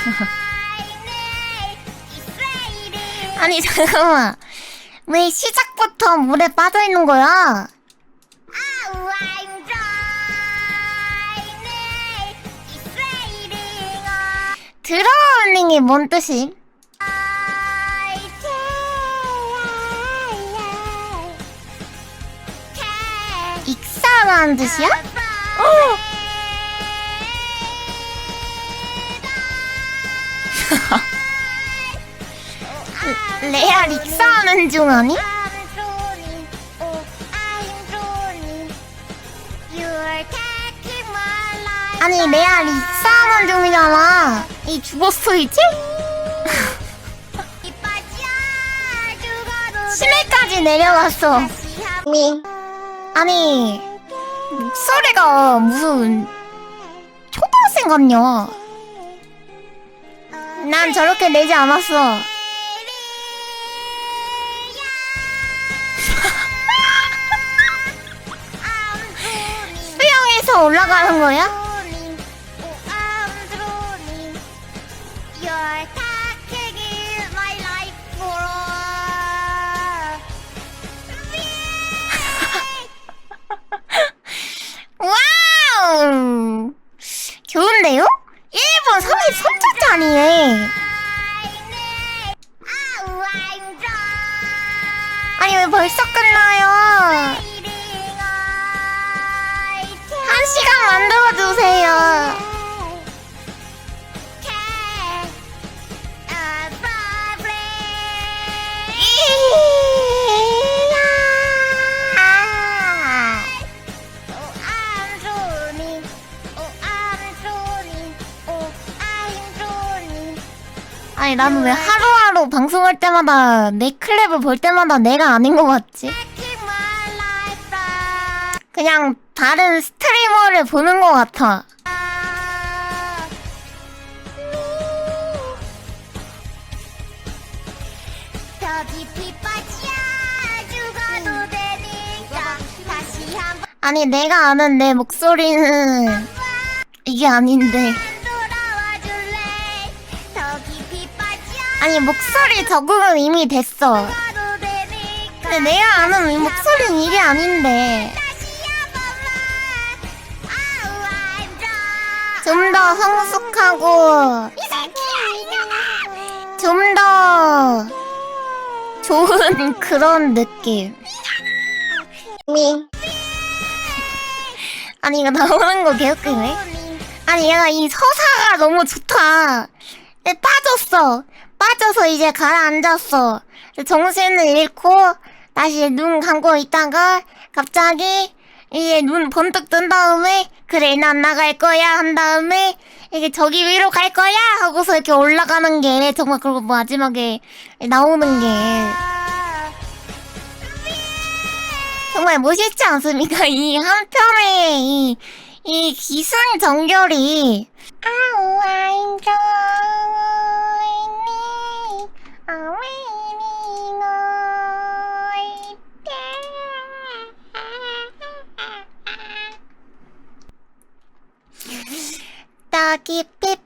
아니 잠깐만 왜 시작부터 물에 빠져 있는 거야? 드러닝이 뭔 뜻임? 익사라는 뜻이야? 레알 익사하는 중 아니? 아니 레알 익사하는 중이잖아 이 죽었어 이제? 심해까지 내려갔어 아니 목소리가 무슨 초등생 같냐 난 저렇게 내지 않았어 수영해서 올라가는 거야? 와우! 좋은데요? 1분 33초짜리네. 아니, 왜 벌써 끝나요? 한 시간 만들어 주세요. 이야. 아니 나는 왜 하루하루 방송할 때마다 내 클랩을 볼 때마다 내가 아닌 것 같지? 그냥 다른 스트리머를 보는 것 같아. 아니 내가 아는 내 목소리는 이게 아닌데. 아니 목소리 적응은 이미 됐어. 근데 내가 아는 이 목소리는 이게 아닌데. 좀 더 성숙하고 이 새끼야 좀더 좋은 그런 느낌. 아니 이거 나오는 거 개웃기네. 아니 얘가 이 서사가 너무 좋다. 근데 빠졌어. 빠져서 이제 가라앉았어. 정신을 잃고 다시 눈 감고 있다가 갑자기 이제 눈 번뜩 뜬 다음에 그래 난 나갈 거야 한 다음에 이게 저기 위로 갈 거야 하고서 이렇게 올라가는 게 정말 그리고 마지막에 나오는 게 정말 멋있지 않습니까? 이 한 편의 이, 이 기승전결이 아우 I'm joining keep, pip.